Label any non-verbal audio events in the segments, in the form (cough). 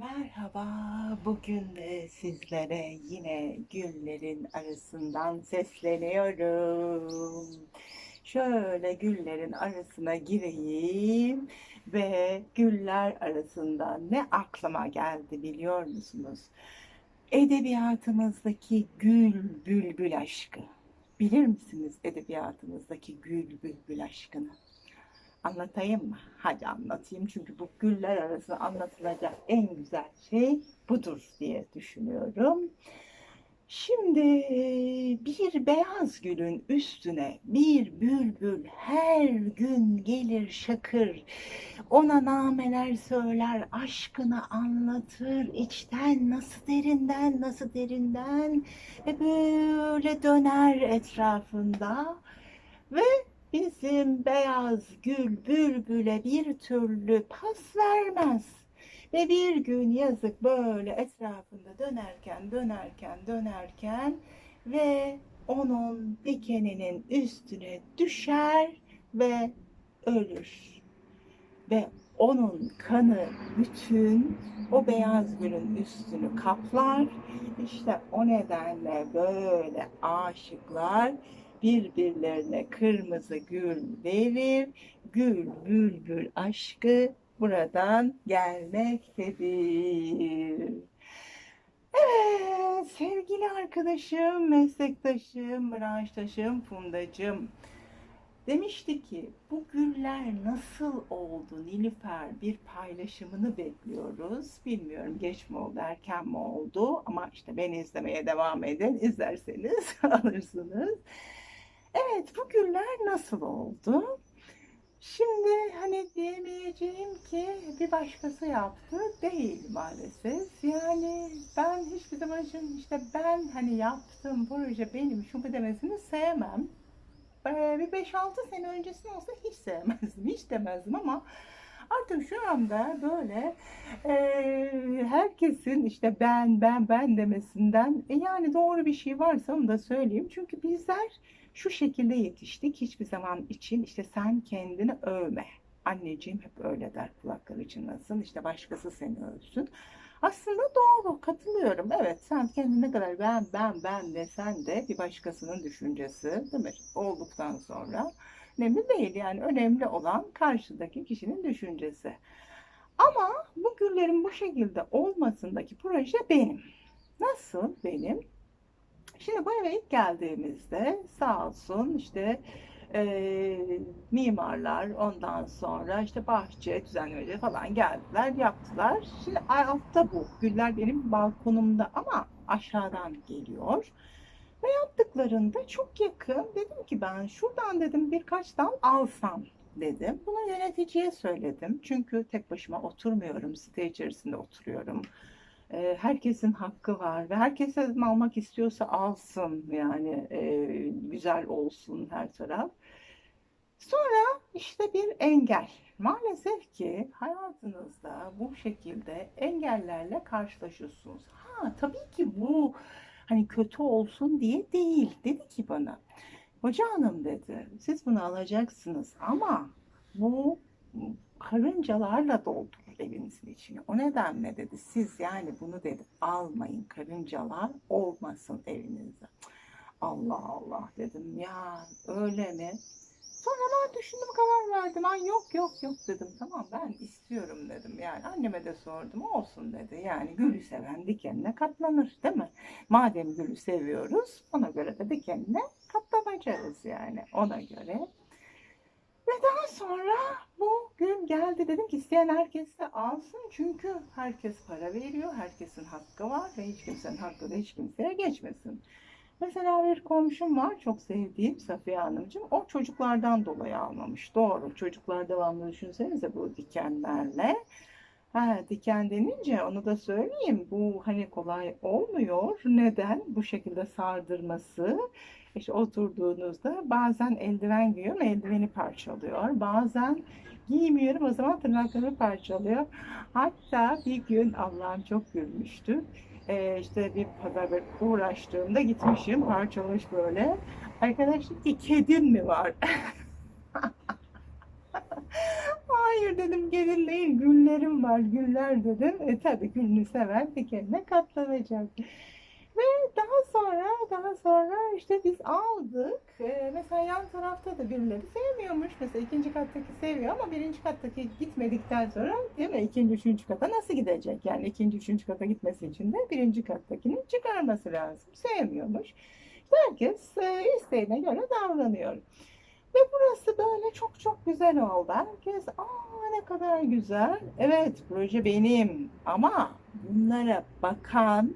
Merhaba, bugün de sizlere yine güllerin arasından sesleniyorum. Şöyle güllerin arasına gireyim ve güller arasından ne aklıma geldi biliyor musunuz? Edebiyatımızdaki gül bülbül aşkı. Bilir misiniz edebiyatımızdaki gül bülbül aşkını? Anlatayım mı? Hadi anlatayım çünkü bu güller arasında anlatılacak en güzel şey budur diye düşünüyorum. Şimdi bir beyaz gülün üstüne bir bülbül her gün gelir şakır. Ona nameler söyler, aşkını anlatır, içten nasıl derinden nasıl derinden ve böyle döner etrafında ve Bizim beyaz gül bülbüle bir türlü pas vermez. Ve bir gün yazık böyle etrafında dönerken dönerken dönerken ve onun dikeninin üstüne düşer ve ölür. Ve onun kanı bütün o beyaz gülün üstünü kaplar. İşte o nedenle böyle aşıklar birbirlerine kırmızı gül verir. Gül bülbül aşkı buradan gelmektedir. Evet sevgili arkadaşım, meslektaşım, branştaşım, fundacım. Demişti ki bu güller nasıl oldu Nilüfer bir paylaşımını bekliyoruz. Bilmiyorum geç mi oldu erken mi oldu ama işte beni izlemeye devam edin. İzlerseniz (laughs) alırsınız. Evet bu güller nasıl oldu? Şimdi hani diyemeyeceğim ki bir başkası yaptı değil maalesef. Yani ben hiçbir zaman şimdi işte ben hani yaptım proje benim şu demesini sevmem. Ee, bir 5-6 sene öncesinde olsa hiç sevmezdim, hiç demezdim ama artık şu anda böyle e, herkesin işte ben ben ben demesinden e, yani doğru bir şey varsa onu da söyleyeyim. Çünkü bizler şu şekilde yetiştik hiçbir zaman için işte sen kendini övme. Anneciğim hep öyle der kulakları çınlasın işte başkası seni övsün. Aslında doğru katılıyorum. Evet sen kendine ne kadar ben ben ben desen de bir başkasının düşüncesi değil mi? Olduktan sonra önemli değil. Yani önemli olan karşıdaki kişinin düşüncesi. Ama bu güllerin bu şekilde olmasındaki proje benim. Nasıl benim? Şimdi bu eve ilk geldiğimizde sağ olsun işte e, mimarlar ondan sonra işte bahçe düzenlemeci falan geldiler yaptılar. Şimdi altta bu güller benim balkonumda ama aşağıdan geliyor. Ve yaptıklarında çok yakın dedim ki ben şuradan dedim birkaç dal alsam dedim. Bunu yöneticiye söyledim. Çünkü tek başıma oturmuyorum. Site içerisinde oturuyorum. Herkesin hakkı var ve herkes almak istiyorsa alsın yani güzel olsun her taraf. Sonra işte bir engel. Maalesef ki hayatınızda bu şekilde engellerle karşılaşıyorsunuz. Ha tabii ki bu hani kötü olsun diye değil. Dedi ki bana, hoca hanım dedi, siz bunu alacaksınız ama bu karıncalarla doldurur evinizin içini. O nedenle dedi siz yani bunu dedi almayın karıncalar olmasın evinizde. Allah Allah dedim ya öyle mi? Sonra ben düşündüm karar verdim. Ay yok yok yok dedim. Tamam ben istiyorum dedim. Yani anneme de sordum. Olsun dedi. Yani gülü seven dikenine katlanır değil mi? Madem gülü seviyoruz ona göre de dikenine katlanacağız yani ona göre. Ve daha sonra bu gün geldi dedim ki isteyen herkes de alsın çünkü herkes para veriyor, herkesin hakkı var ve hiç kimsenin hakkı da hiç kimseye geçmesin. Mesela bir komşum var çok sevdiğim Safiye Hanımcığım. O çocuklardan dolayı almamış. Doğru. Çocuklar devamlı düşünsenize bu dikenlerle. Ha, diken denince onu da söyleyeyim. Bu hani kolay olmuyor. Neden? Bu şekilde sardırması. İşte oturduğunuzda bazen eldiven giyiyorum, eldiveni parçalıyor. Bazen giymiyorum, o zaman tırnaklarımı parçalıyor. Hatta bir gün Allah'ım çok gülmüştü. Ee, işte bir pazar uğraştığımda gitmişim, parçalamış böyle. Arkadaş dedi ki kedin mi var? (laughs) hayır dedim gelin değil güllerim var güller dedim. E tabii gülünü seven dikenine katlanacak. Ve daha sonra daha sonra işte biz aldık. Ee, mesela yan tarafta da birileri sevmiyormuş. Mesela ikinci kattaki seviyor ama birinci kattaki gitmedikten sonra değil mi? İkinci, üçüncü kata nasıl gidecek? Yani ikinci, üçüncü kata gitmesi için de birinci kattakini çıkarması lazım. Sevmiyormuş. Herkes e, isteğine göre davranıyor. Ve burası böyle çok çok güzel oldu. Herkes aa ne kadar güzel. Evet proje benim ama bunlara bakan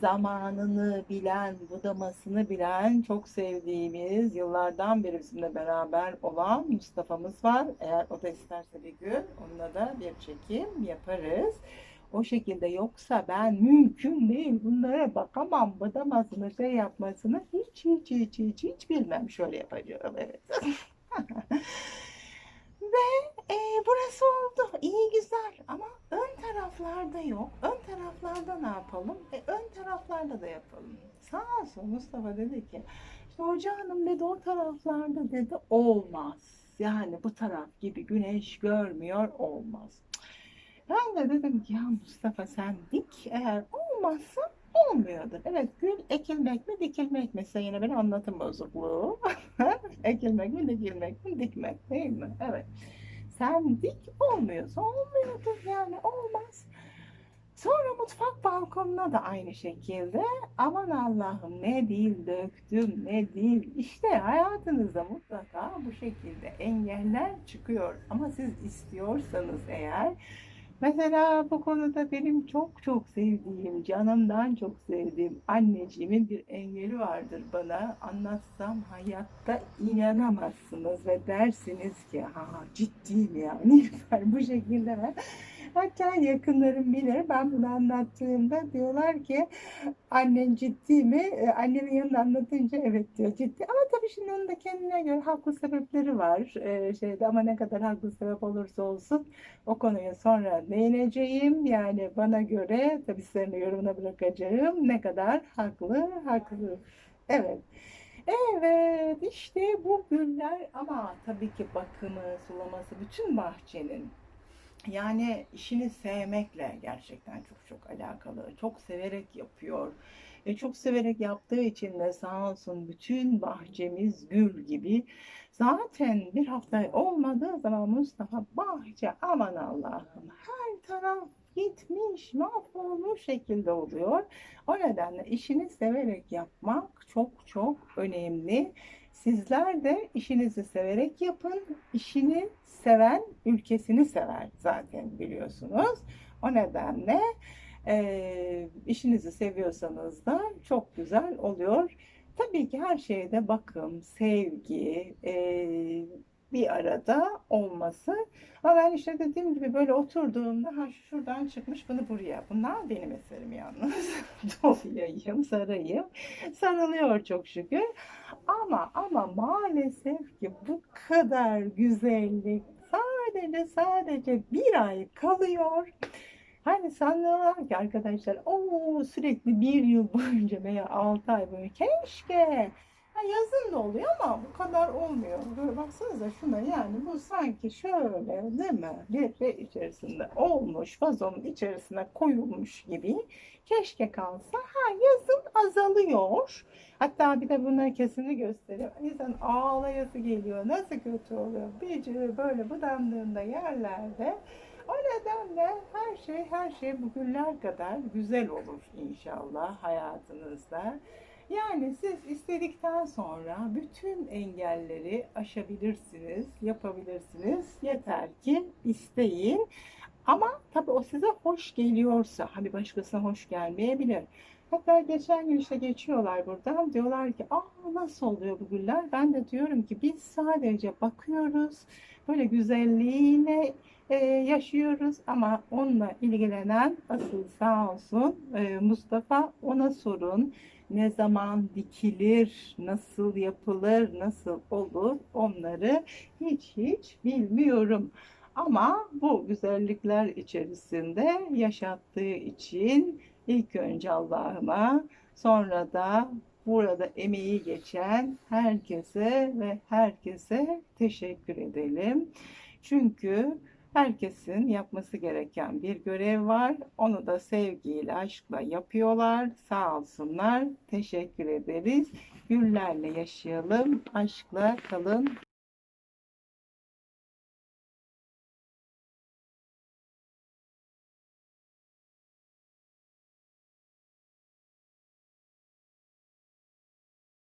zamanını bilen, budamasını bilen, çok sevdiğimiz, yıllardan beri bizimle beraber olan Mustafa'mız var. Eğer o da isterse bir gün onunla da bir çekim yaparız. O şekilde yoksa ben mümkün değil bunlara bakamam, budamasını, şey yapmasını hiç hiç hiç hiç hiç bilmem. Şöyle yapacağım evet. (laughs) Ve e, burası oldu. iyi güzel ama ön taraflarda yok. Ön taraflarda ne yapalım? E, ön taraflarda da yapalım. Sağ olsun Mustafa dedi ki işte hoca hanım dedi o taraflarda dedi olmaz. Yani bu taraf gibi güneş görmüyor olmaz. Ben de dedim ki ya Mustafa sen dik eğer olmazsa olmuyordur. Evet gül ekilmek mi dikilmek mi? Sen yine benim anlatım bozukluğu. (laughs) ekilmek mi dikilmek mi dikmek değil mi? Evet. Sen dik olmuyorsa olmuyordur yani olmaz. Sonra mutfak balkonuna da aynı şekilde aman Allah'ım ne dil döktüm ne dil. İşte hayatınızda mutlaka bu şekilde engeller çıkıyor. Ama siz istiyorsanız eğer Mesela bu konuda benim çok çok sevdiğim, canımdan çok sevdiğim anneciğimin bir engeli vardır bana. Anlatsam hayatta inanamazsınız ve dersiniz ki ha ciddi mi ya Nilüfer (laughs) bu şekilde? Hatta yakınlarım bilir ben bunu anlattığımda diyorlar ki annen ciddi mi? E, Annemin yanında anlatınca evet diyor ciddi. Ama tabii şimdi onun da kendine göre haklı sebepleri var. Ee, şeyde ama ne kadar haklı sebep olursa olsun o konuya sonra değineceğim. Yani bana göre tabii sizlerin yorumuna bırakacağım. Ne kadar haklı, haklı. Evet. Evet işte bu güller ama tabii ki bakımı, sulaması bütün bahçenin. Yani işini sevmekle gerçekten çok çok alakalı. Çok severek yapıyor. E, çok severek yaptığı için de sağ olsun bütün bahçemiz gül gibi. Zaten bir hafta olmadığı zaman Mustafa bahçe aman Allah'ım her taraf gitmiş, mahvolmuş şekilde oluyor. O nedenle işini severek yapmak çok çok önemli. Sizler de işinizi severek yapın. İşini seven ülkesini sever zaten biliyorsunuz. O nedenle e, işinizi seviyorsanız da çok güzel oluyor. Tabii ki her şeyde bakım, sevgi, e, bir arada olması. Ama ben işte dediğim gibi böyle oturduğumda ha şu şuradan çıkmış bunu buraya. Bunlar benim eserim yalnız. (laughs) Dolayayım, sarayım. Sarılıyor çok şükür. Ama ama maalesef ki bu kadar güzellik sadece sadece bir ay kalıyor. Hani sanıyorlar ki arkadaşlar o sürekli bir yıl boyunca veya altı ay boyunca keşke Ha, yazın da oluyor ama bu kadar olmuyor. Böyle baksanıza şuna yani bu sanki şöyle değil mi? Litre içerisinde olmuş, vazonun içerisine koyulmuş gibi. Keşke kalsa. Ha yazın azalıyor. Hatta bir de buna kesini gösteriyor. İnsan ağlayası geliyor. Nasıl kötü oluyor? Bir böyle budandığında yerlerde o nedenle her şey her şey bugünler kadar güzel olur inşallah hayatınızda. Yani siz istedikten sonra bütün engelleri aşabilirsiniz, yapabilirsiniz. Yeter ki isteyin. Ama tabii o size hoş geliyorsa, hani başkasına hoş gelmeyebilir. Hatta geçen gün işte geçiyorlar buradan diyorlar ki aa nasıl oluyor bu güller? Ben de diyorum ki biz sadece bakıyoruz böyle güzelliğine e, yaşıyoruz ama onunla ilgilenen asıl sağ olsun e, Mustafa ona sorun ne zaman dikilir, nasıl yapılır, nasıl olur onları hiç hiç bilmiyorum. Ama bu güzellikler içerisinde yaşattığı için ilk önce Allah'ıma sonra da burada emeği geçen herkese ve herkese teşekkür edelim. Çünkü herkesin yapması gereken bir görev var. Onu da sevgiyle, aşkla yapıyorlar. Sağ olsunlar. Teşekkür ederiz. Güllerle yaşayalım. Aşkla kalın.